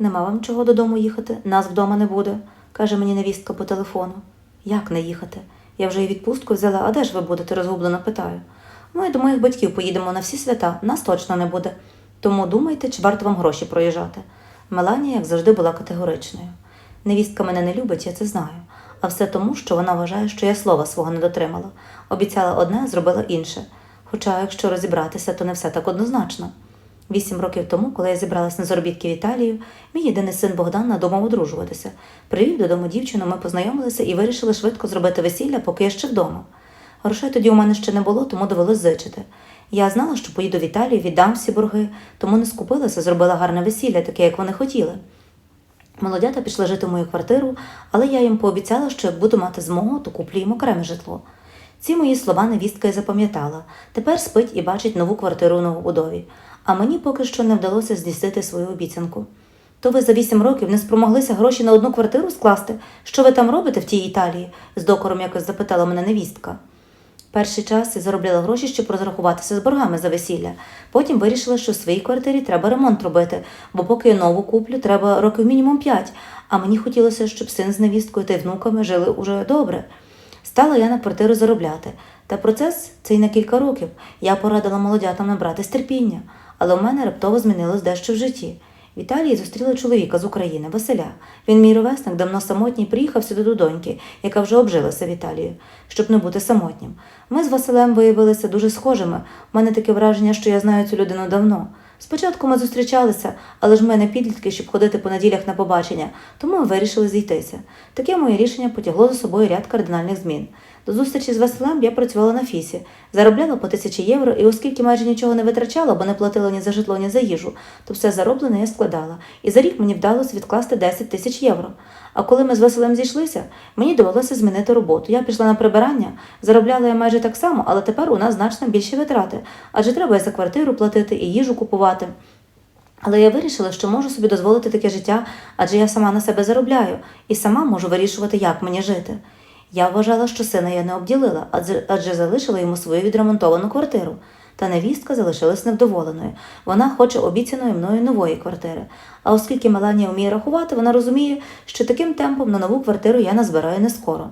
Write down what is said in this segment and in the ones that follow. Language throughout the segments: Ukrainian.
Нема вам чого додому їхати, нас вдома не буде, каже мені невістка по телефону. Як не їхати? Я вже і відпустку взяла, а де ж ви будете? розгублено питаю. Ми до моїх батьків поїдемо на всі свята, нас точно не буде. Тому думайте, чи варто вам гроші проїжджати. Меланія, як завжди, була категоричною. Невістка мене не любить, я це знаю. А все тому, що вона вважає, що я слова свого не дотримала. Обіцяла одне, зробила інше. Хоча, якщо розібратися, то не все так однозначно. Вісім років тому, коли я зібралась на заробітки в Італію, мій єдиний син Богдан надумав одружуватися. Привів додому дівчину, ми познайомилися і вирішили швидко зробити весілля, поки я ще вдома. Грошей тоді у мене ще не було, тому довелось зичити. Я знала, що поїду в Італію, віддам всі борги, тому не скупилася, зробила гарне весілля, таке, як вони хотіли. Молодята пішли жити в мою квартиру, але я їм пообіцяла, що як буду мати змогу, то куплю їм окреме житло. Ці мої слова невістка й запам'ятала. Тепер спить і бачить нову квартиру у новобудові. А мені поки що не вдалося здійснити свою обіцянку. То ви за вісім років не спромоглися гроші на одну квартиру скласти? Що ви там робите в тій Італії? з докором якось запитала мене невістка. Перший час я заробляла гроші, щоб розрахуватися з боргами за весілля. Потім вирішила, що в своїй квартирі треба ремонт робити, бо поки я нову куплю, треба років мінімум п'ять. А мені хотілося, щоб син з невісткою та й внуками жили уже добре. Стала я на квартиру заробляти. Та процес цей на кілька років. Я порадила молодятам набратись терпіння, але в мене раптово змінилось дещо в житті. В Італії зустріла чоловіка з України, Василя. Він мій ровесник, давно самотній, приїхав сюди до доньки, яка вже обжилася в Італії, щоб не бути самотнім. Ми з Василем виявилися дуже схожими. У мене таке враження, що я знаю цю людину давно. Спочатку ми зустрічалися, але ж ми не підлітки, щоб ходити по неділях на побачення, тому ми вирішили зійтися. Таке моє рішення потягло за собою ряд кардинальних змін. До зустрічі з Василем я працювала на фісі, заробляла по тисячі євро, і оскільки майже нічого не витрачала, бо не платила ні за житло, ні за їжу, то все зароблене я складала. І за рік мені вдалося відкласти 10 тисяч євро. А коли ми з Василем зійшлися, мені довелося змінити роботу. Я пішла на прибирання, заробляла я майже так само, але тепер у нас значно більші витрати, адже треба і за квартиру платити, і їжу купувати. Але я вирішила, що можу собі дозволити таке життя, адже я сама на себе заробляю і сама можу вирішувати, як мені жити. Я вважала, що сина я не обділила, адже, адже залишила йому свою відремонтовану квартиру. Та невістка залишилась невдоволеною. Вона хоче обіцяної мною нової квартири. А оскільки Меланія вміє рахувати, вона розуміє, що таким темпом на нову квартиру я назбираю не скоро.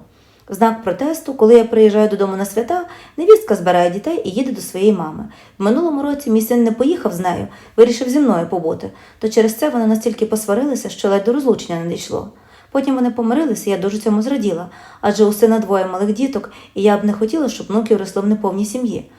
В знак протесту, коли я приїжджаю додому на свята, невістка збирає дітей і їде до своєї мами. В минулому році мій син не поїхав з нею, вирішив зі мною побути, то через це вони настільки посварилися, що ледь до розлучення не дійшло. Потім вони помирилися, я дуже цьому зраділа, адже у сина двоє малих діток, і я б не хотіла, щоб внуки росли в неповній сім'ї.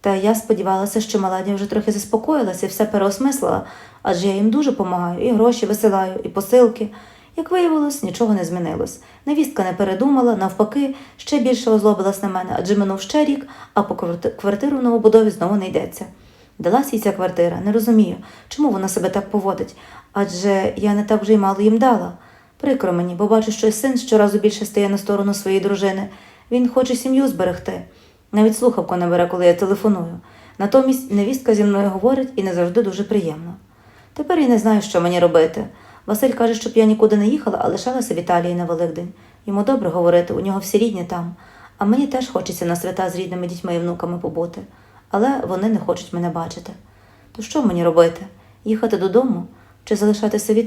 Та я сподівалася, що Маладія вже трохи заспокоїлася і все переосмислила, адже я їм дуже допомагаю, і гроші висилаю, і посилки. Як виявилось, нічого не змінилось. Невістка не передумала, навпаки, ще більше озлобилась на мене, адже минув ще рік, а по квартиру в новобудові знову не йдеться. Далась їй ця квартира, не розумію, чому вона себе так поводить, адже я не так вже й мало їм дала. Прикро мені, бо бачу, що син щоразу більше стає на сторону своєї дружини. Він хоче сім'ю зберегти. Навіть слухавку не бере, коли я телефоную. Натомість невістка зі мною говорить і не завжди дуже приємно. Тепер я не знаю, що мені робити. Василь каже, щоб я нікуди не їхала, а лишалася в Італії на Великдень. Йому добре говорити, у нього всі рідні там. А мені теж хочеться на свята з рідними дітьми і внуками побути. Але вони не хочуть мене бачити. То що мені робити? Їхати додому чи залишатися в Італії?